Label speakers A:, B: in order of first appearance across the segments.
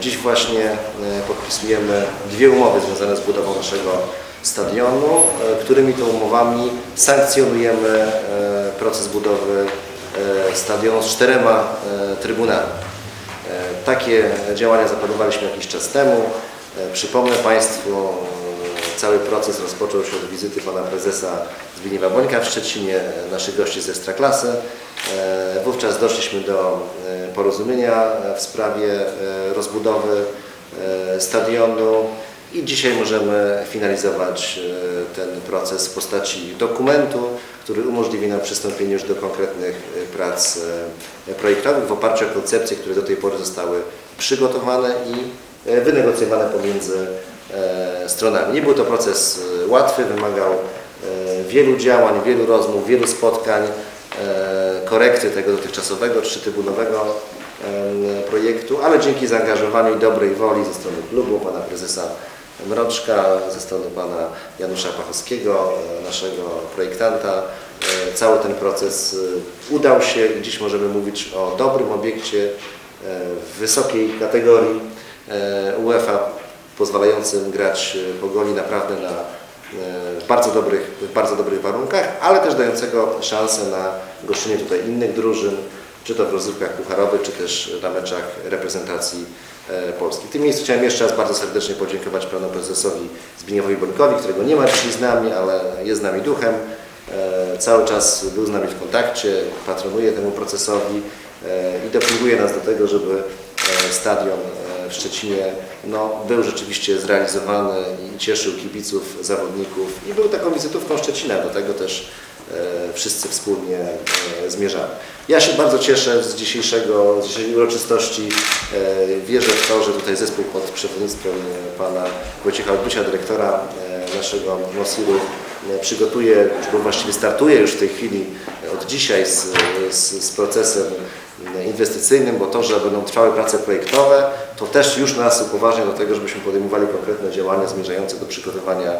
A: Dziś właśnie e, podpisujemy dwie umowy związane z budową naszego stadionu, e, którymi to umowami sankcjonujemy e, proces budowy stadionu z czterema trybunami. Takie działania zaplanowaliśmy jakiś czas temu. Przypomnę Państwu, cały proces rozpoczął się od wizyty Pana Prezesa Zbigniewa Bońka w Szczecinie, naszych gości z Ekstraklasy. E, Wówczas doszliśmy do e, porozumienia w sprawie e, rozbudowy stadionu i dzisiaj możemy finalizować ten proces w postaci dokumentu, który umożliwi nam przystąpienie już do konkretnych prac projektowych w oparciu o koncepcje, które do tej pory zostały przygotowane i wynegocjowane pomiędzy stronami. Nie był to proces łatwy, wymagał wielu działań, wielu rozmów, wielu spotkań, korekty tego dotychczasowego trzytybunowego em, projektu, ale dzięki zaangażowaniu i dobrej woli ze strony klubu, pana prezesa Mroczka, ze strony pana Janusza Pachowskiego, e, naszego projektanta, e, cały ten proces e, udał się. I dziś możemy mówić o dobrym obiekcie e, wysokiej kategorii e, UEFA, pozwalającym grać e, Pogoni naprawdę na e, bardzo dobrych, w bardzo dobrych warunkach, ale też dającego szansę na goszczenie tutaj innych drużyn, czy to w rozrywkach pucharowych, czy też na meczach reprezentacji e, Polski. W tym miejscu chciałem jeszcze raz bardzo serdecznie podziękować panu prezesowi Zbigniewowi Bońkowi, którego nie ma dzisiaj z nami, ale jest z nami duchem. E, Cały czas był z nami w kontakcie, patronuje temu procesowi e, i dopinguje nas do tego, żeby stadion w Szczecinie no, był rzeczywiście zrealizowany i cieszył kibiców, zawodników i był taką wizytówką Szczecina. Do tego też e, wszyscy wspólnie e, zmierzamy. Ja się bardzo cieszę z dzisiejszego, z dzisiejszej uroczystości. E, Wierzę w to, że tutaj zespół pod przewodnictwem pana Wojciecha Odbycia, dyrektora naszego Mosiru, przygotuje, bo właściwie startuje już w tej chwili od dzisiaj z, z, z procesem inwestycyjnym, bo to, że będą trwały prace projektowe, to też już nas upoważnia do tego, żebyśmy podejmowali konkretne działania zmierzające do przygotowania,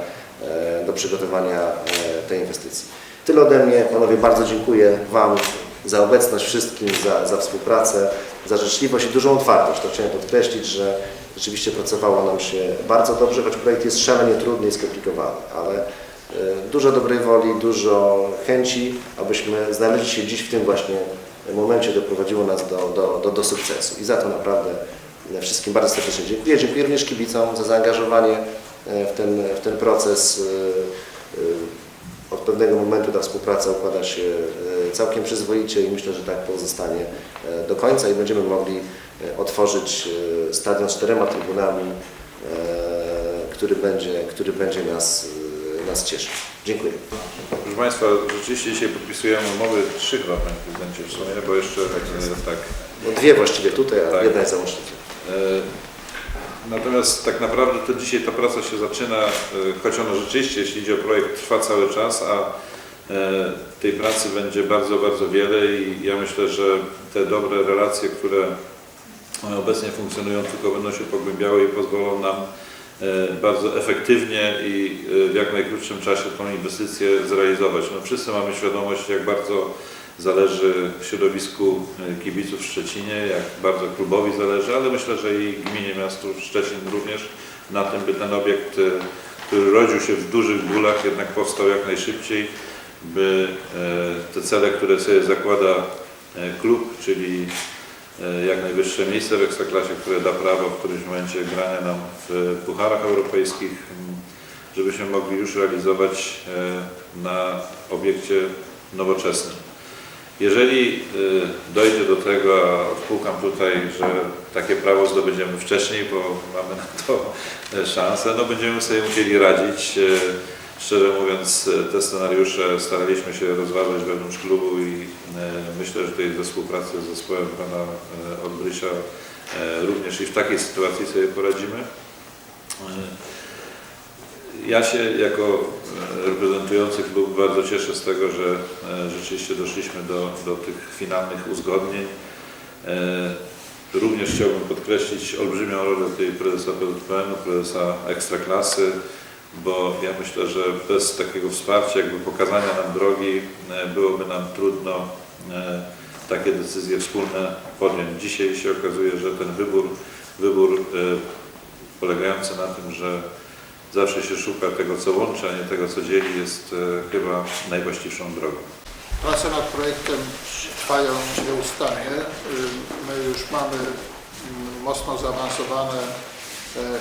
A: e, do przygotowania e, tej inwestycji. Tyle ode mnie. Panowie, bardzo dziękuję Wam za obecność wszystkim, za, za współpracę, za życzliwość i dużą otwartość. To chciałem podkreślić, że rzeczywiście pracowało nam się bardzo dobrze, choć projekt jest szalenie trudny i skomplikowany, ale e, dużo dobrej woli, dużo chęci, abyśmy znaleźli się dziś w tym właśnie momencie doprowadziło nas do, do, do, do sukcesu. I za to naprawdę wszystkim bardzo serdecznie dziękuję. Dziękuję również kibicom za zaangażowanie e, w ten, w ten proces. E, e, Od pewnego momentu ta współpraca układa się e, całkiem przyzwoicie i myślę, że tak pozostanie e, do końca i będziemy mogli e, otworzyć e, stadion z czterema trybunami, e, który będzie, który będzie nas, e, nas cieszył. Dziękuję.
B: Proszę Państwa, rzeczywiście dzisiaj podpisujemy umowy trzy chyba Panie Prezydencie w sumie, bo jeszcze e, tak.
A: No dwie właściwie tutaj, a
B: Tak.
A: jedna jest załącznikiem.
B: E, Natomiast tak naprawdę to dzisiaj ta praca się zaczyna, e, choć ona rzeczywiście, jeśli idzie o projekt, trwa cały czas, a tej pracy będzie bardzo, bardzo wiele i ja myślę, że te dobre relacje, które obecnie funkcjonują, tylko będą się pogłębiały i pozwolą nam bardzo efektywnie i e, w jak najkrótszym czasie tą inwestycję zrealizować. No, wszyscy mamy świadomość, jak bardzo zależy środowisku e, kibiców w Szczecinie, jak bardzo klubowi zależy, ale myślę, że i gminie miastu Szczecin również na tym, by ten obiekt, e, który rodził się w dużych bólach, jednak powstał jak najszybciej, by e, te cele, które sobie zakłada e, klub, czyli e, jak najwyższe miejsce w Ekstraklasie, które da prawo w którymś momencie grania nam w pucharach europejskich, żebyśmy mogli już realizować e, na obiekcie nowoczesnym. Jeżeli y, dojdzie do tego, a odpukam tutaj, że takie prawo zdobędziemy wcześniej, bo mamy na to e, szansę, no będziemy sobie musieli radzić. Szczerze mówiąc, e, te scenariusze staraliśmy się rozważać wewnątrz klubu i e, myślę, że tutaj we współpracy z zespołem pana e, Olbrysia również i w takiej sytuacji sobie poradzimy. Ja się jako reprezentujący klub bardzo cieszę z tego, że rzeczywiście doszliśmy do, do tych finalnych uzgodnień. Również chciałbym podkreślić olbrzymią rolę tej prezesa PZPN-u, prezesa Ekstraklasy, bo ja myślę, że bez takiego wsparcia, jakby pokazania nam drogi, e, byłoby nam trudno e, takie decyzje wspólne podjąć. Dzisiaj się okazuje, że ten wybór, wybór e, polegający na tym, że zawsze się szuka tego, co łączy, a nie tego, co dzieli, jest chyba najwłaściwszą drogą.
C: Prace nad projektem trwają nieustannie. Y, My już mamy mm, mocno zaawansowane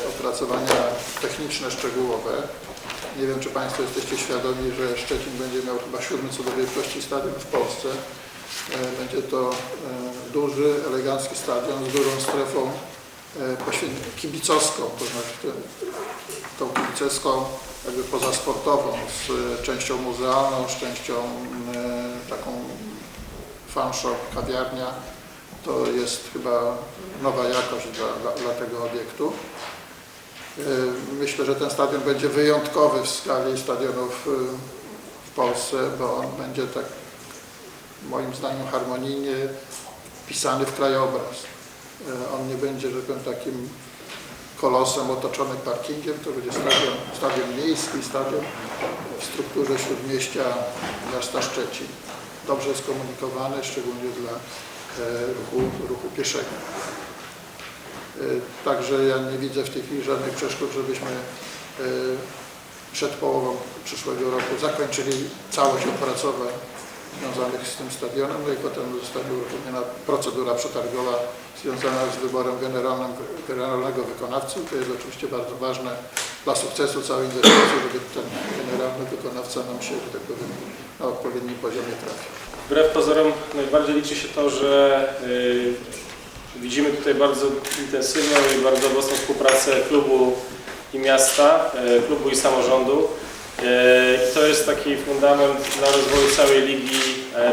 C: opracowania techniczne, szczegółowe. Nie wiem, czy Państwo jesteście świadomi, że Szczecin będzie miał chyba siódmy co do wielkości stadion w Polsce. E, Będzie to e, duży, elegancki stadion z dużą strefą e, kibicowską, to znaczy tą kibicowską jakby pozasportową, z częścią muzealną, z częścią taką fan shop, kawiarnia. To jest chyba nowa jakość dla, dla, dla tego obiektu. E, Myślę, że ten stadion będzie wyjątkowy w skali stadionów e, w Polsce, bo on będzie tak moim zdaniem harmonijnie wpisany w krajobraz. E, On nie będzie, że tak takim kolosem otoczony parkingiem, to będzie stadion, stadion miejski, stadion w strukturze śródmieścia miasta Szczecin. Dobrze skomunikowany, szczególnie dla ruchu, ruchu pieszego. E, Także ja nie widzę w tej chwili żadnych przeszkód, żebyśmy e, przed połową przyszłego roku zakończyli całość opracowań związanych z tym stadionem, no i potem zostanie uruchomiona procedura przetargowa związana z wyborem generalnym, generalnego wykonawcy. To jest oczywiście bardzo ważne dla sukcesu całej inwestycji, żeby ten generalny wykonawca nam się, że tak powiem, na odpowiednim poziomie trafił.
D: Wbrew pozorom najbardziej liczy się to, że y, widzimy tutaj bardzo intensywną i bardzo owocną współpracę klubu i miasta, y, klubu i samorządu. Y, I to jest taki fundament dla rozwoju całej ligi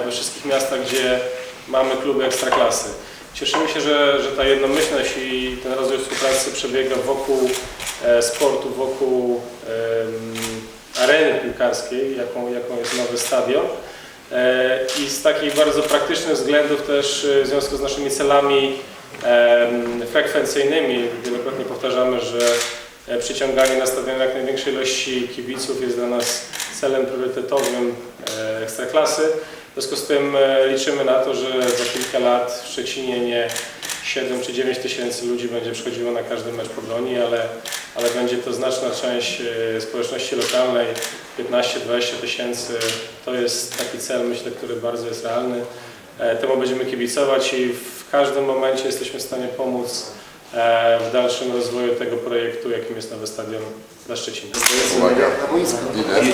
D: y, we wszystkich miastach, gdzie mamy kluby ekstraklasy. Cieszymy się, że, że ta jednomyślność i ten rozwój współpracy przebiega wokół e, sportu, wokół em, areny piłkarskiej, jaką, jaką jest nowy stadion. E, I z takich bardzo praktycznych względów też e, w związku z naszymi celami frekwencyjnymi, wielokrotnie powtarzamy, że e, przyciąganie na jak największej ilości kibiców jest dla nas celem priorytetowym Ekstraklasy. W związku z tym liczymy na to, że za kilka lat w Szczecinie nie 7 czy 9 tysięcy ludzi będzie przychodziło na każdy mecz Pogoni, ale, ale będzie to znaczna część społeczności lokalnej, 15-20 tysięcy. To jest taki cel, myślę, który bardzo jest realny. E, Temu będziemy kibicować i w każdym momencie jesteśmy w stanie pomóc e, w dalszym rozwoju tego projektu, jakim jest nowy stadion dla Szczecina.
E: Uwaga, idę.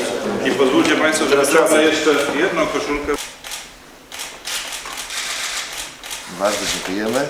B: I pozwólcie Państwo, że wyciągnę jeszcze jedną koszulkę.
A: Bardzo dziękujemy.